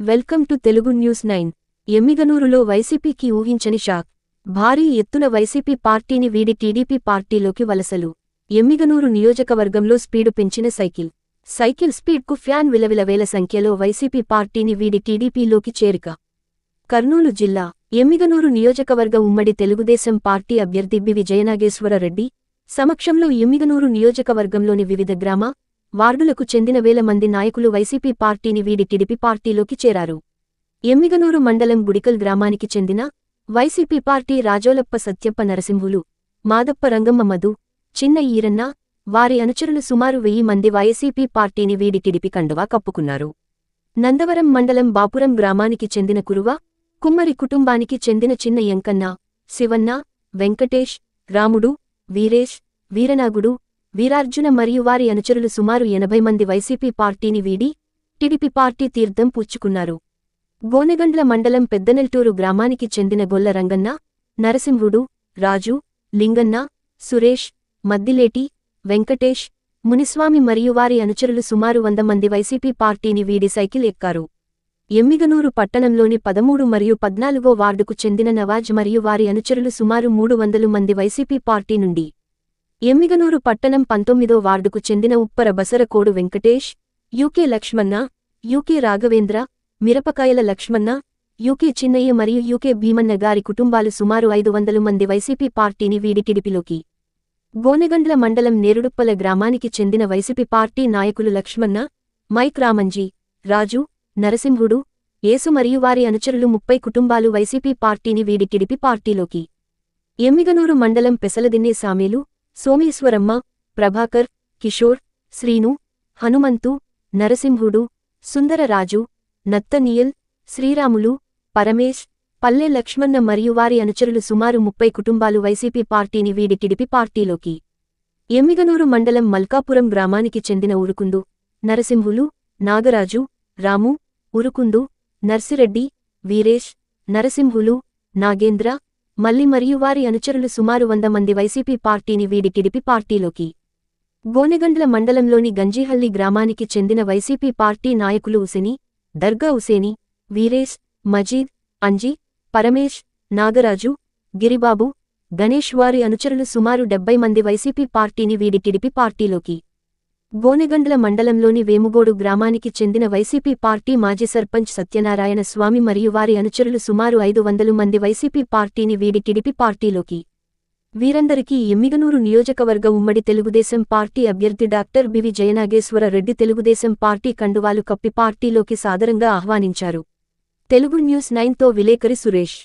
Welcome to Telugu news nine. ఎమ్మిగనూరులో వైసీపీకి ఊహించని shock. భారీ ఎత్తున వైసీపీ పార్టీని వీడి టీడీపీ పార్టీలోకి వలసలు. ఎమ్మిగనూరు నియోజకవర్గంలో స్పీడు పెంచిన సైకిల్. సైకిల్ స్పీడ్కు ఫ్యాన్ విలవిలవేల సంఖ్యలో వైసీపీ పార్టీని వీడి టీడీపీలోకి చేరిక. కర్నూలు జిల్లా ఎమ్మిగనూరు నియోజకవర్గ ఉమ్మడి తెలుగుదేశం పార్టీ అభ్యర్థి బి. విజయనాగేశ్వరరెడ్డి సమక్షంలో ఎమ్మిగనూరు నియోజకవర్గంలోని వివిధ గ్రామ వార్డులకు చెందిన వేల మంది నాయకులు వైసీపీ పార్టీని వీడి టిడిపి పార్టీలోకి చేరారు. ఎమ్మిగనూరు మండలం గుడికల్ గ్రామానికి చెందిన వైసీపీ పార్టీ రాజోలప్ప సత్యప్ప నరసింహులు మాదప్ప రంగమ్మ మధు చిన్న ఈరన్న వారి అనుచరులు సుమారు వెయ్యి మంది వైసీపీ పార్టీని వీడి టిడిపి కండువా కప్పుకున్నారు. నందవరం మండలం బాపురం గ్రామానికి చెందిన కురువ కుమ్మరి కుటుంబానికి చెందిన చిన్న ఎంకన్న శివన్న వెంకటేష్ రాముడు వీరేష్ వీరనాగుడు వీరార్జున మరియు వారి అనుచరులు సుమారు ఎనభై మంది వైసీపీ పార్టీని వీడి టీడీపీ పార్టీ తీర్థం పుచ్చుకున్నారు. గోనెగండ్ల మండలం పెద్దనెల్టూరు గ్రామానికి చెందిన గొల్ల రంగన్న నరసింహుడు రాజు లింగన్న సురేష్ మద్దిలేటి వెంకటేష్ మునిస్వామి మరియు వారి అనుచరులు సుమారు వంద మంది వైసీపీ పార్టీని వీడి సైకిల్ ఎక్కారు. ఎమ్మిగనూరు పట్టణంలోని పదమూడు మరియు పద్నాలుగో వార్డుకు చెందిన నవాజ్ మరియు వారి అనుచరులు సుమారు మూడు వందలు మంది వైసీపీ పార్టీ నుండి ఎమ్మిగనూరు పట్టణం పంతొమ్మిదో వార్డుకు చెందిన ఉప్పర బసరకోడు వెంకటేష్ యూకే లక్ష్మణ యూకే రాఘవేంద్ర మిరపకాయల లక్ష్మణ యూకే చిన్నయ్య మరియు యూకే భీమన్న గారి కుటుంబాలు సుమారు ఐదు వందలు మంది వైసీపీ పార్టీని వీడికిడిపిలోకి. గోనెగండ్ల మండలం నేరుడుప్పల గ్రామానికి చెందిన వైసీపీ పార్టీ నాయకులు లక్ష్మణ మైక్ రామంజీ రాజు నరసింహుడు యేసు మరియు వారి అనుచరులు ముప్పై కుటుంబాలు వైసీపీ పార్టీని వీడికిడిపి పార్టీలోకి. ఎమ్మిగనూరు మండలం పెసలదిన్నే సామేలు సోమేశ్వరమ్మ ప్రభాకర్ కిషోర్ శ్రీను హనుమంతు నరసింహుడు సుందరరాజు నత్తనీయల్ శ్రీరాములు పరమేశ్ పల్లె లక్ష్మణ మరియు వారి అనుచరులు సుమారు ముప్పై కుటుంబాలు వైసీపీ పార్టీని వీడి టిడిపి పార్టీలోకి. ఎమ్మిగనూరు మండలం మల్కాపురం గ్రామానికి చెందిన ఉరుకుందు నరసింహులు నాగరాజు రాము ఉరుకుందు నర్సిరెడ్డి వీరేష్ నరసింహులు నాగేంద్ర మల్లి మరియు వారి అనుచరులు సుమారు వంద మంది వైసీపీ పార్టీని వీడి టిడిపి పార్టీలోకి. గోనెగండ్ల మండలంలోని గంజీహల్లి గ్రామానికి చెందిన వైసీపీ పార్టీ నాయకులు ఉసెని దర్గా ఉసేని వీరేష్ మజీద్ అంజీ పరమేశ్ నాగరాజు గిరిబాబు గణేష్ వారి అనుచరులు సుమారు డెబ్బై మంది వైసీపీ పార్టీని వీడి టిడిపి పార్టీలోకి. గోనెగండ్ల మండలంలోని వేముగోడు గ్రామానికి చెందిన వైసీపీ పార్టీ మాజీ సర్పంచ్ సత్యనారాయణ స్వామి మరియు వారి అనుచరులు సుమారు ఐదు వందలు మంది వైసీపీ పార్టీని వీడి టిడిపి పార్టీలోకి. వీరందరికీ ఎమ్మిగనూరు నియోజకవర్గ ఉమ్మడి తెలుగుదేశం పార్టీ అభ్యర్థి doctor BV Jayanageswara Reddy Telugu Desam party కండువాలు కప్పి పార్టీలోకి సాదరంగా ఆహ్వానించారు. తెలుగు న్యూస్ నైన్తో విలేకరి సురేష్.